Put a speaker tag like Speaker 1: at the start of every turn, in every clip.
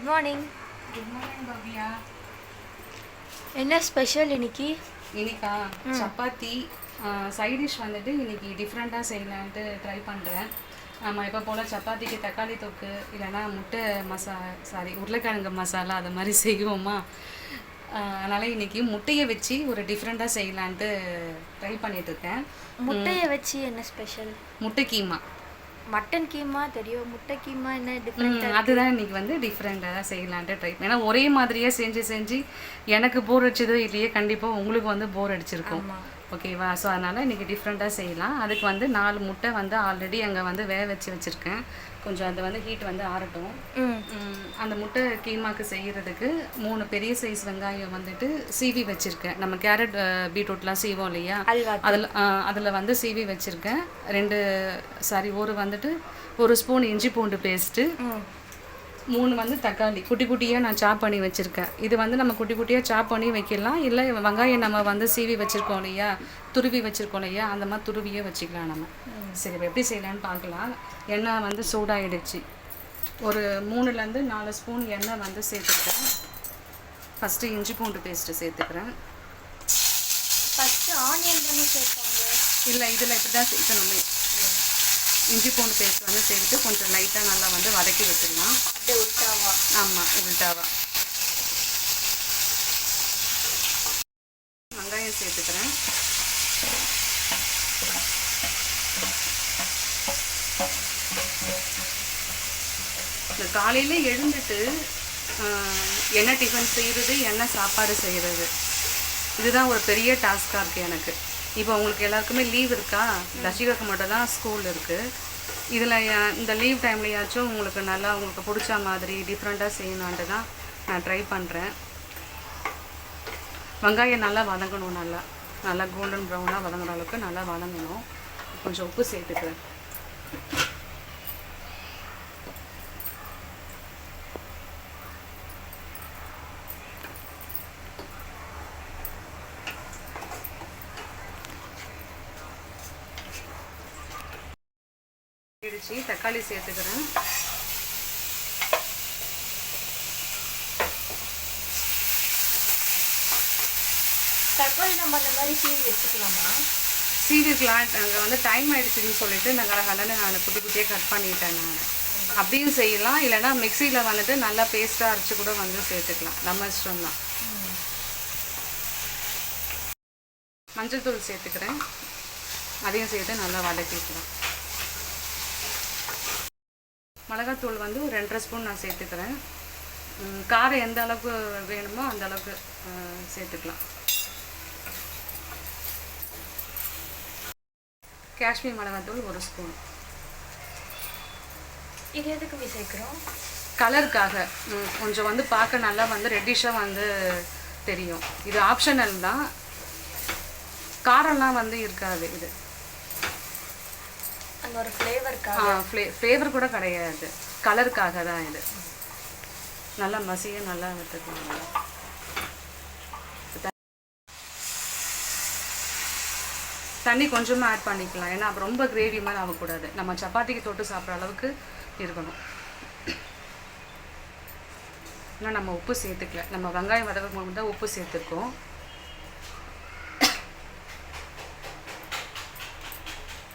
Speaker 1: Good morning Bhavya
Speaker 2: என்ன special இன்னைக்கு?
Speaker 1: இன்னைக்கா? சப்பாத்தி சைட் டிஷ் வந்துட்டு இன்னைக்கு டிஃப்ரெண்ட்டாக செய்யலான்ட்டு ட்ரை பண்ணுறேன் நம்ம இப்போ போல் சப்பாத்திக்கு தக்காளி தொக்கு இல்லைன்னா முட்டை மசா சாரி உருளைக்கிழங்கு மசாலா அது மாதிரி செய்வோமா? அதனால் இன்னைக்கு முட்டையை வச்சு ஒரு டிஃப்ரெண்ட்டாக செய்யலான்ட்டு ட்ரை பண்ணிட்டு இருக்கேன்.
Speaker 2: முட்டையை வச்சு என்ன ஸ்பெஷல்
Speaker 1: முட்டை கீமா.
Speaker 2: மட்டன் கீமா தெரியும் முட்டை கீமா என்ன டிஃப்ரெண்ட்
Speaker 1: அதுதான் இன்னைக்கு வந்து டிஃப்ரெண்ட்டாக செய்யலான்ட்டு ட்ரை ஏன்னா ஒரே மாதிரியே செஞ்சு செஞ்சு எனக்கு போர் அடிச்சதோ இல்லையே கண்டிப்பாக உங்களுக்கு வந்து போர் அடிச்சிருக்கும். ஓகேவா? ஸோ அதனால் இன்றைக்கி டிஃப்ரெண்ட்டாக செய்யலாம். அதுக்கு வந்து நாலு முட்டை வந்து ஆல்ரெடி அங்கே வந்து வேக வச்சு வச்சுருக்கேன். கொஞ்சம் அது வந்து ஹீட் வந்து ஆறட்டும். அந்த முட்டை கீமாக்கு செய்கிறதுக்கு மூணு பெரிய சைஸ் வெங்காயம் வந்துட்டு சீவி வச்சுருக்கேன். நம்ம கேரட் பீட்ரூட்லாம் செய்வோம் இல்லையா? அதில் அதில் வந்து சீவி வச்சுருக்கேன். ரெண்டு சாரி ஒரு வந்துட்டு ஒரு ஸ்பூன் இஞ்சி பூண்டு பேஸ்ட்டு மூணு வந்து தக்காளி. குட்டி குட்டியாக நான் சாப் பண்ணி வச்சுருக்கேன். இது வந்து நம்ம குட்டி குட்டியாக சாப் பண்ணி வைக்கலாம். இல்லை வெங்காயம் நம்ம வந்து சீவி வச்சுருக்கோம் இல்லையா? துருவி வச்சுருக்கோம் இல்லையா? அந்த மாதிரி துருவியே வச்சுக்கலாம் நம்ம. சரி எப்படி செய்யலான்னு பார்க்கலாம். எண்ணெய் வந்து சூடாயிடுச்சு. ஒரு மூணுலேருந்து நாலு ஸ்பூன் எண்ணெய் வந்து சேர்த்துருக்கேன் ஃபஸ்ட்டு இஞ்சி பூண்டு பேஸ்ட்டு சேர்த்துக்கிறேன்.
Speaker 2: ஃபர்ஸ்ட் ஆனியன் தானே சேர்ப்பாங்க?
Speaker 1: இல்லை இதில் இப்படி தான் சேர்க்கணுமே. இஞ்சி பூண்டு பேஸ்ட் வந்து சேர்த்துட்டு கொஞ்சம் லைட்டாக நல்லா வந்து வதக்கி வச்சிடலாம்.
Speaker 2: அப்படியே
Speaker 1: ஆமாம் உள்டாவா வெங்காயம் சேர்த்துக்கிறேன். இந்த காலையில் எழுந்துட்டு என்ன டிஃபன் செய்கிறது என்ன சாப்பாடு செய்கிறது இதுதான் ஒரு பெரிய டாஸ்காக இருக்குது எனக்கு. இப்போ உங்களுக்கு எல்லாருக்குமே லீவ் இருக்கா? தர்ஷிகாக்கு மட்டும் தான் ஸ்கூல் இருக்குது இதில் இந்த லீவ் டைம்லையாச்சும் உங்களுக்கு நல்லா உங்களுக்கு பிடிச்ச மாதிரி டிஃப்ரெண்ட்டாக செய்யணுன்ட்டு தான் நான் ட்ரை பண்ணுறேன் வெங்காயம் நல்லா வதங்கணும் நல்லா. நல்லா கோல்டன் ப்ரௌனாக வதங்குற அளவுக்கு நல்லா வதங்கணும். கொஞ்சம் உப்பு சேர்த்துக்கிறேன். இடிச்சு தக்காளி சேர்த்துக்கிறேன்.
Speaker 2: தக்காளி நம்ம அந்த மாதிரி சீவி வச்சுக்கலாமா?
Speaker 1: சீவிக்கலாம். அங்கே வந்து டைம் ஆயிடுச்சுன்னு சொல்லிட்டு நாங்கள் கடனை நான் குட்டி குட்டியாக கட் பண்ணிட்டேன் நான். அப்படியும் செய்யலாம். இல்லைன்னா மிக்சியில் வந்துட்டு நல்லா பேஸ்ட்டாக அரைச்சி கூட வந்து சேர்த்துக்கலாம். நம்ம இஷ்டம் தான் மஞ்சள் தூள் சேர்த்துக்கிறேன். அதையும் சேர்த்து நல்லா வதக்கிக்கலாம். மிளகாத்தூள் வந்து ஒரு ரெண்டரை ஸ்பூன் நான் சேர்த்துக்கிறேன். காரம் எந்த அளவுக்கு வேணுமோ அந்த அளவுக்கு சேர்த்துக்கலாம். காஷ்மீர் மிளகாத்தூள் ஒரு ஸ்பூன்.
Speaker 2: இது எதுக்கு சேர்க்குறோம்?
Speaker 1: கலருக்காக கொஞ்சம் வந்து பார்க்க நல்லா வந்து ரெட்டிஷாக வந்து தெரியும். இது ஆப்ஷனல் தான். காரம்லாம் வந்து இருக்காது இது.
Speaker 2: ஒரு ஃப்ளேவருக்காக
Speaker 1: ஃப்ளே ஃப்ளேவர் கூட கிடையாது. கலருக்காக தான் இது. நல்லா மசிய நல்லா விட்டுக்கலாம் தண்ணி கொஞ்சமாக ஆட் பண்ணிக்கலாம். ஏன்னா ரொம்ப கிரேவி மாதிரி ஆகக்கூடாது. நம்ம சப்பாத்திக்கு தொட்டு சாப்பிட்ற அளவுக்கு இருக்கணும். இன்னும் நம்ம உப்பு சேர்த்துக்கல. நம்ம வெங்காயம் வதக்கும் தான் உப்பு சேர்த்துருக்கோம்.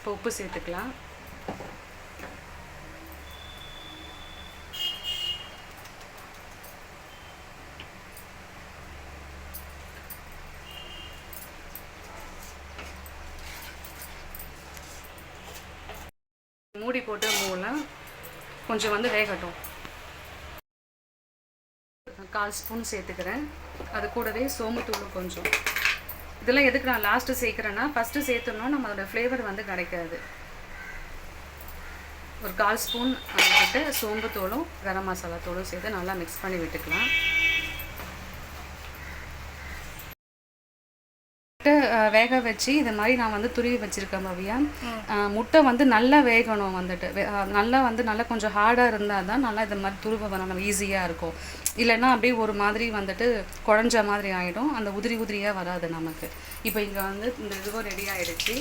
Speaker 1: இப்போ உப்பு சேர்த்துக்கலாம். மூடி போட்டு மூலம் கொஞ்சம் வந்து வேகட்டும். கால் ஸ்பூன் சேர்த்துக்கிறேன். அது கூடவே சோம்புத்தூள் கொஞ்சம். இதெல்லாம் எதுக்கு நான் லாஸ்ட்டு சேர்க்குறேன்னா ஃபஸ்ட்டு சேர்த்தோம்னா நம்ம அதோடய ஃப்ளேவர் வந்து கிடைக்காது ஒரு கால் ஸ்பூன் கிட்ட தோலும் கரம் மசாலா தோலும் சேர்த்து நல்லா மிக்ஸ் பண்ணி விட்டுக்கலாம். முட்டை வேக வச்சு இது மாதிரி நான் வந்து துருவி வச்சுருக்கேன் பவியா. முட்டை வந்து நல்லா வேகணும் வந்துட்டு. நல்லா வந்து நல்லா கொஞ்சம் ஹார்டாக இருந்தால் தான் நல்லா இது மாதிரி துருவ நம்ம ஈஸியாக இருக்கும். இல்லைன்னா அப்படியே ஒரு மாதிரி வந்துட்டு குழஞ்ச மாதிரி ஆகிடும் அந்த உதிரி உதிரியாக வராது நமக்கு. இப்போ இங்கே வந்து இந்த இதுவும் ரெடி ஆயிடுச்சு.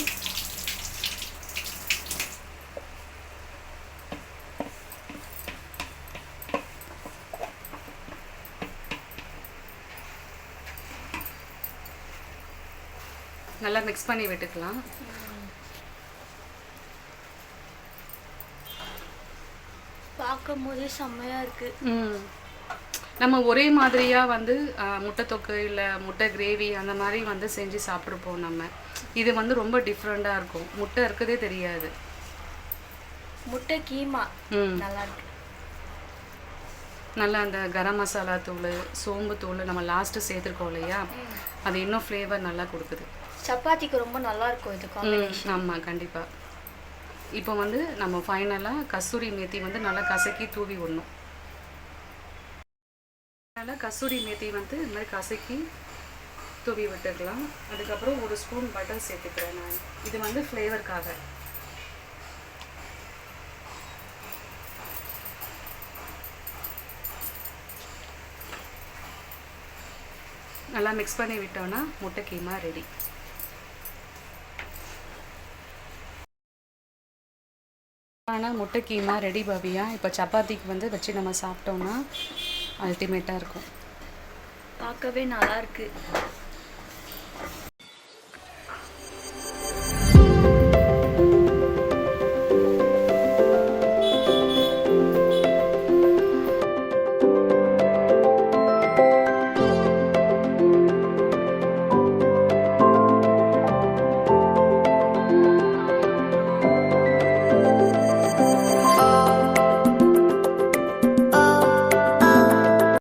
Speaker 1: நல்லா மிக்ஸ் பண்ணி விட்டுக்கலாம்.
Speaker 2: பார்க்கும் போதே செம்மையா இருக்கு.
Speaker 1: ம். நம்ம ஒரே மாதிரியாக வந்து முட்டை தொக்கு இல்லை முட்டை கிரேவி அந்த மாதிரி வந்து செஞ்சு சாப்பிட்ருப்போம் நம்ம. இது வந்து ரொம்ப டிஃப்ரெண்ட்டாக இருக்கும். முட்டை இருக்கதே தெரியாது.
Speaker 2: முட்டை கீமா. நல்லா இருக்கு.
Speaker 1: நல்லா அந்த கரம் மசாலா தூள் சோம்பு தூள் நம்ம லாஸ்ட்டு சேர்த்துருக்கோம் இல்லையா? அது இன்னும் ஃப்ளேவர் நல்லா கொடுக்குது.
Speaker 2: சப்பாத்திக்கு ரொம்ப நல்லா இருக்கும் இது காம்பினேஷன்
Speaker 1: ஆமாம் கண்டிப்பாக இப்போ வந்து நம்ம ஃபைனலாக கஸ்தூரி மேத்தி வந்து நல்லா கசக்கி தூவி விடணும். அதனால் கஸ்தூரி மேத்தி வந்து இந்த மாதிரி கசக்கி தூவி விட்டுக்கலாம். அதுக்கப்புறம் ஒரு ஸ்பூன் பட்டர் சேர்த்துக்கிறேன் நான். இது வந்து ஃப்ளேவருக்காக நல்லா மிக்ஸ் பண்ணி விட்டோம்னா முட்டை கீமா ரெடி ஆனால் முட்டை கீமா ரெடி பவியா? இப்போ சப்பாத்திக்கு வந்து வச்சு நம்ம சாப்பிட்டோம்னா அல்டிமேட்டாக இருக்கும்.
Speaker 2: பார்க்கவே நல்லா இருக்குது